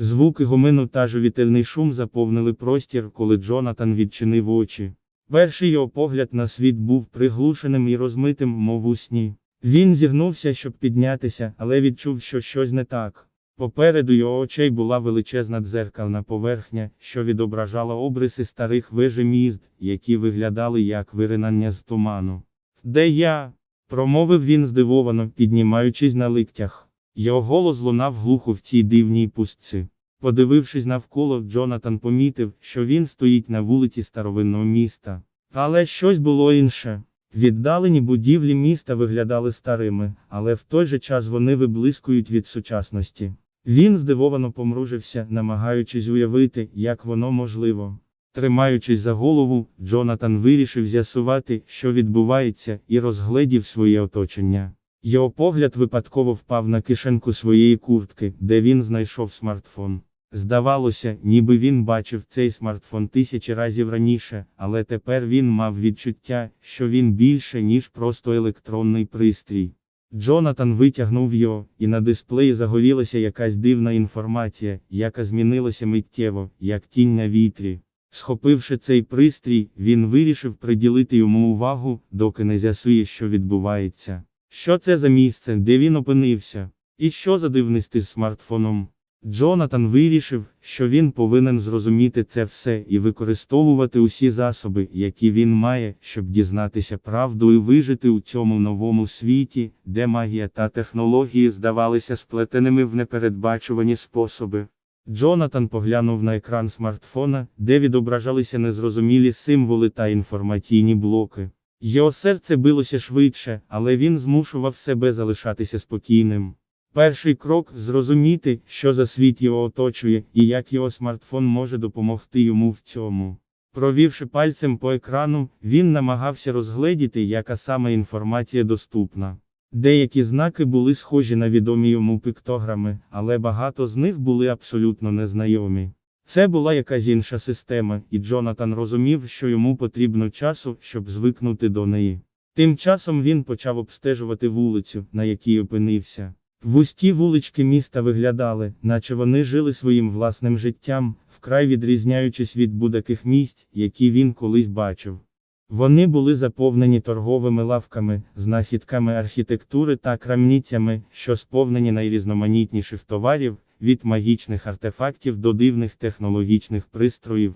Звуки гомину та жувітельний шум заповнили простір, коли Джонатан відчинив очі. Перший його погляд на світ був приглушеним і розмитим, мов у сні. Він зігнувся, щоб піднятися, але відчув, що щось не так. Попереду його очей була величезна дзеркальна поверхня, що відображала обриси старих вежі міст, які виглядали як виринання з туману. Де я? промовив він здивовано, піднімаючись на ликтях. Його голос лунав глухо в цій дивній пустці. Подивившись навколо, Джонатан помітив, що він стоїть на вулиці старовинного міста. Але щось було інше. Віддалені будівлі міста виглядали старими, але в той же час вони виблискують від сучасності. Він здивовано помружився, намагаючись уявити, як воно можливо. Тримаючись за голову, Джонатан вирішив з'ясувати, що відбувається, і розгледів своє оточення. Його погляд випадково впав на кишеньку своєї куртки, де він знайшов смартфон. Здавалося, ніби він бачив цей смартфон тисячі разів раніше, але тепер він мав відчуття, що він більше, ніж просто електронний пристрій. Джонатан витягнув його, і на дисплеї загорілася якась дивна інформація, яка змінилася миттєво, як тінь на вітрі. Схопивши цей пристрій, він вирішив приділити йому увагу, доки не з'ясує, що відбувається. Що це за місце, де він опинився? І що за дивності з смартфоном? Джонатан вирішив, що він повинен зрозуміти це все і використовувати усі засоби, які він має, щоб дізнатися правду і вижити у цьому новому світі, де магія та технології здавалися сплетеними в непередбачувані способи. Джонатан поглянув на екран смартфона, де відображалися незрозумілі символи та інформаційні блоки. Його серце билося швидше, але він змушував себе залишатися спокійним. Перший крок зрозуміти, що за світ його оточує, і як його смартфон може допомогти йому в цьому. Провівши пальцем по екрану, він намагався розгледіти, яка саме інформація доступна. Деякі знаки були схожі на відомі йому пиктограми, але багато з них були абсолютно незнайомі. Це була якась інша система, і Джонатан розумів, що йому потрібно часу, щоб звикнути до неї. Тим часом він почав обстежувати вулицю, на якій опинився. Вузькі вулички міста виглядали, наче вони жили своїм власним життям, вкрай відрізняючись від будь-яких місць, які він колись бачив. Вони були заповнені торговими лавками, знахідками архітектури та крамницями, що сповнені найрізноманітніших товарів, від магічних артефактів до дивних технологічних пристроїв.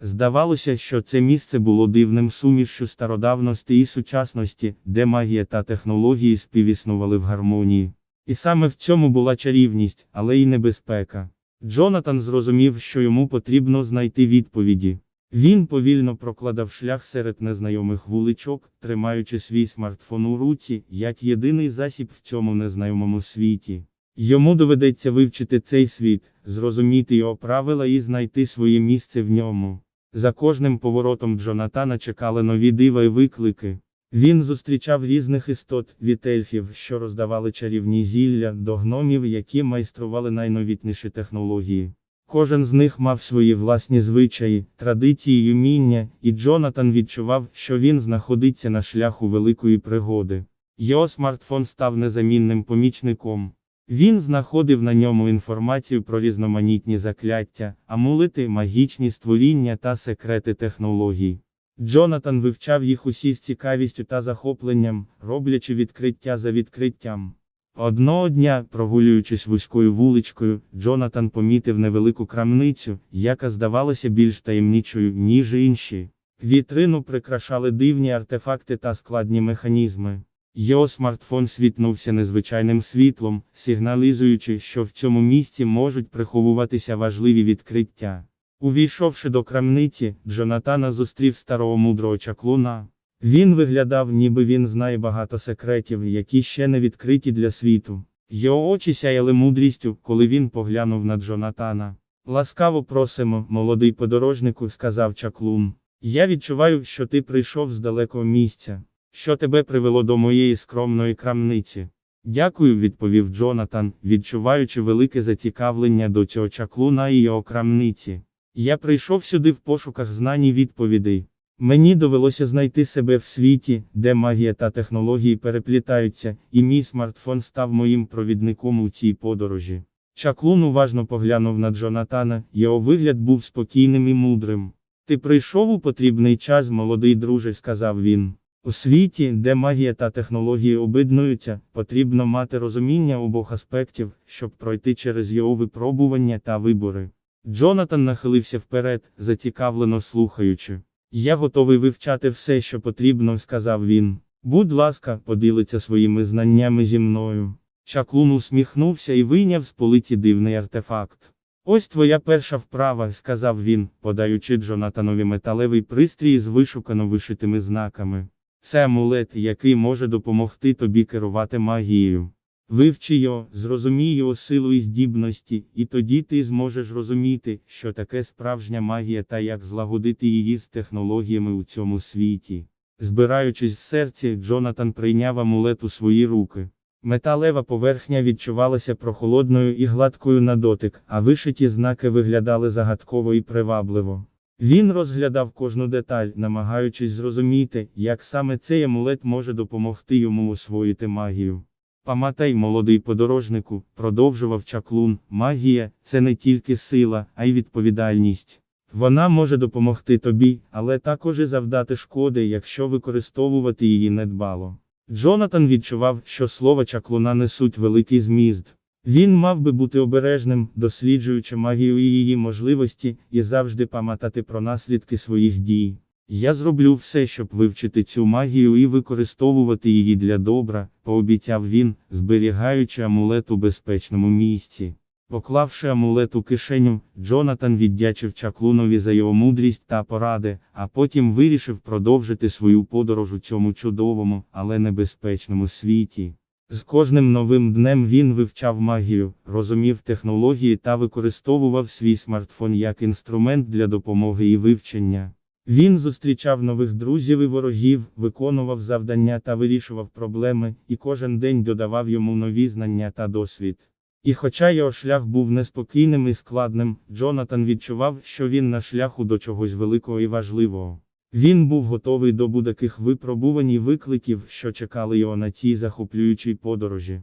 Здавалося, що це місце було дивним сумішшю стародавності і сучасності, де магія та технології співіснували в гармонії. І саме в цьому була чарівність, але й небезпека. Джонатан зрозумів, що йому потрібно знайти відповіді. Він повільно прокладав шлях серед незнайомих вуличок, тримаючи свій смартфон у руці, як єдиний засіб в цьому незнайомому світі. Йому доведеться вивчити цей світ, зрозуміти його правила і знайти своє місце в ньому. За кожним поворотом Джонатана чекали нові дива і виклики. Він зустрічав різних істот, від ельфів, що роздавали чарівні зілля, до гномів, які майстрували найновітніші технології. Кожен з них мав свої власні звичаї, традиції й уміння, і Джонатан відчував, що він знаходиться на шляху великої пригоди. Його смартфон став незамінним помічником. Він знаходив на ньому інформацію про різноманітні закляття, амулети, магічні створіння та секрети технологій. Джонатан вивчав їх усі з цікавістю та захопленням, роблячи відкриття за відкриттям. Одного дня, прогулюючись вузькою вуличкою, Джонатан помітив невелику крамницю, яка здавалася більш таємничою, ніж інші. Вітрину прикрашали дивні артефакти та складні механізми. Його смартфон світнувся незвичайним світлом, сигналізуючи, що в цьому місці можуть приховуватися важливі відкриття. Увійшовши до крамниці, Джонатана зустрів старого мудрого чаклуна. Він виглядав, ніби він знає багато секретів, які ще не відкриті для світу. Його очі сяяли мудрістю, коли він поглянув на Джонатана. Ласкаво просимо, молодий подорожнику, сказав чаклун. Я відчуваю, що ти прийшов з далекого місця. Що тебе привело до моєї скромної крамниці? Дякую, відповів Джонатан, відчуваючи велике зацікавлення до цього чаклуна і його крамниці. Я прийшов сюди в пошуках знань і відповідей. Мені довелося знайти себе в світі, де магія та технології переплітаються, і мій смартфон став моїм провідником у цій подорожі. Чаклун уважно поглянув на Джонатана, його вигляд був спокійним і мудрим. Ти прийшов у потрібний час, молодий друже, сказав він. У світі, де магія та технології обиднуються, потрібно мати розуміння обох аспектів, щоб пройти через його випробування та вибори. Джонатан нахилився вперед, зацікавлено слухаючи. Я готовий вивчати все, що потрібно, сказав він. Будь ласка, поділиться своїми знаннями зі мною. Чаклун усміхнувся і вийняв з полиці дивний артефакт. Ось твоя перша вправа, сказав він, подаючи Джонатанові металевий пристрій з вишукано вишитими знаками. Це амулет, який може допомогти тобі керувати магією. Вивчи його, зрозумій його силу і здібності, і тоді ти зможеш розуміти, що таке справжня магія та як злагодити її з технологіями у цьому світі. Збираючись в серці, Джонатан прийняв амулет у свої руки. Металева поверхня відчувалася прохолодною і гладкою на дотик, а вишиті знаки виглядали загадково і привабливо. Він розглядав кожну деталь, намагаючись зрозуміти, як саме цей амулет може допомогти йому освоїти магію. Пам'ятай, молодий подорожнику, продовжував чаклун, магія це не тільки сила, а й відповідальність. Вона може допомогти тобі, але також і завдати шкоди, якщо використовувати її недбало. Джонатан відчував, що слова чаклуна несуть великий зміст. Він мав би бути обережним, досліджуючи магію і її можливості, і завжди пам'ятати про наслідки своїх дій. Я зроблю все, щоб вивчити цю магію і використовувати її для добра, пообіцяв він, зберігаючи амулет у безпечному місці. Поклавши амулет у кишеню, Джонатан віддячив чаклунові за його мудрість та поради, а потім вирішив продовжити свою подорож у цьому чудовому, але небезпечному світі. З кожним новим днем він вивчав магію, розумів технології та використовував свій смартфон як інструмент для допомоги і вивчення. Він зустрічав нових друзів і ворогів, виконував завдання та вирішував проблеми, і кожен день додавав йому нові знання та досвід. І хоча його шлях був неспокійним і складним, Джонатан відчував, що він на шляху до чогось великого і важливого. Він був готовий до будь-яких випробувань і викликів, що чекали його на цій захоплюючій подорожі.